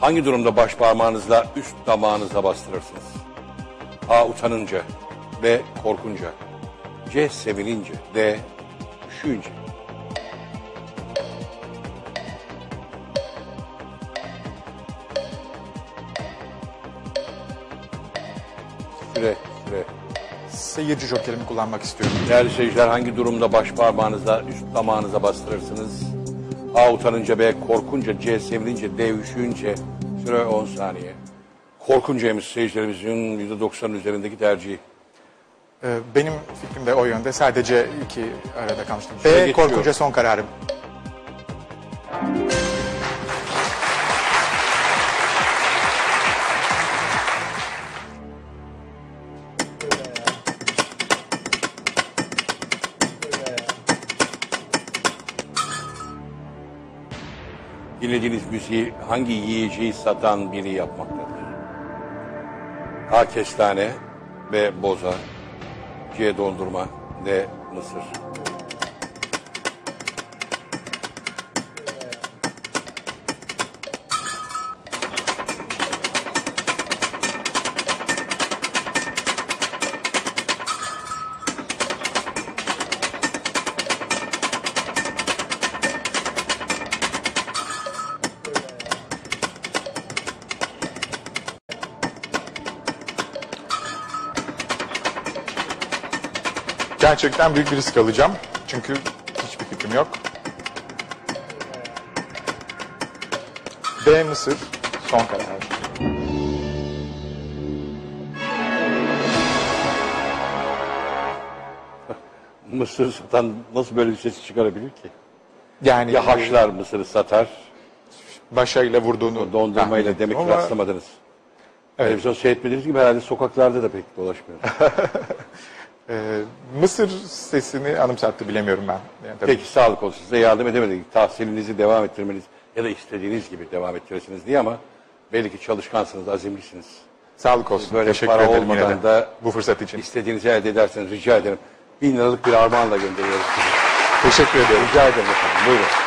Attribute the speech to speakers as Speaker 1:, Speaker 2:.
Speaker 1: Hangi durumda baş parmağınızla üst damağınıza bastırırsınız? A. Utanınca. B. Korkunca. C. Sevinince. D. Üşüyünce. Süre, süre.
Speaker 2: Seyirci jokerimi kullanmak istiyorum.
Speaker 1: Değerli seyirciler hangi durumda baş parmağınızla üst damağınıza bastırırsınız? A. Utanınca B. Korkunca C. Sevinince D. Üşüyünce Süre 10 saniye. Korkuncaymış seyircilerimizin %90'ın üzerindeki tercihi.
Speaker 2: Ee, benim fikrim de o yönde. Sadece iki arada kalmıştım.
Speaker 1: Süre
Speaker 2: B
Speaker 1: geçiyor.
Speaker 2: korkunca son kararım.
Speaker 1: Dinlediğiniz müziği hangi yiyeceği satan biri yapmaktadır? A. Kestane B. Boza C. Dondurma D. Mısır
Speaker 2: Gerçekten büyük bir risk alacağım. Çünkü hiçbir fikrim yok. B Mısır son kararım.
Speaker 1: Mısır satan nasıl böyle bir ses çıkarabilir ki?
Speaker 2: Yani
Speaker 1: Ya haşlar mısırı satar,
Speaker 2: başarıyla vurduğunu
Speaker 1: dondurmayla demek ki
Speaker 2: ama
Speaker 1: rastlamadınız.
Speaker 2: Evet.
Speaker 1: Televizyon seyretmediğiniz gibi herhalde sokaklarda da pek dolaşmıyor.
Speaker 2: Mısır sesini anımsattı bilemiyorum ben. Yani tabii
Speaker 1: Peki sağlık olsun size yardım edemedik. Tahsilinizi devam ettirmeniz ya da istediğiniz gibi devam ettirirsiniz diye ama belli ki çalışkansınız, azimlisiniz.
Speaker 2: Sağlık olsun.
Speaker 1: Böyle
Speaker 2: Teşekkür
Speaker 1: para
Speaker 2: ederim yine
Speaker 1: olmadan
Speaker 2: de
Speaker 1: da
Speaker 2: bu fırsat için.
Speaker 1: istediğinizi elde ederseniz rica ederim. Bin liralık bir armağanla gönderiyoruz.
Speaker 2: Teşekkür ederim.
Speaker 1: Rica ederim efendim. Buyurun.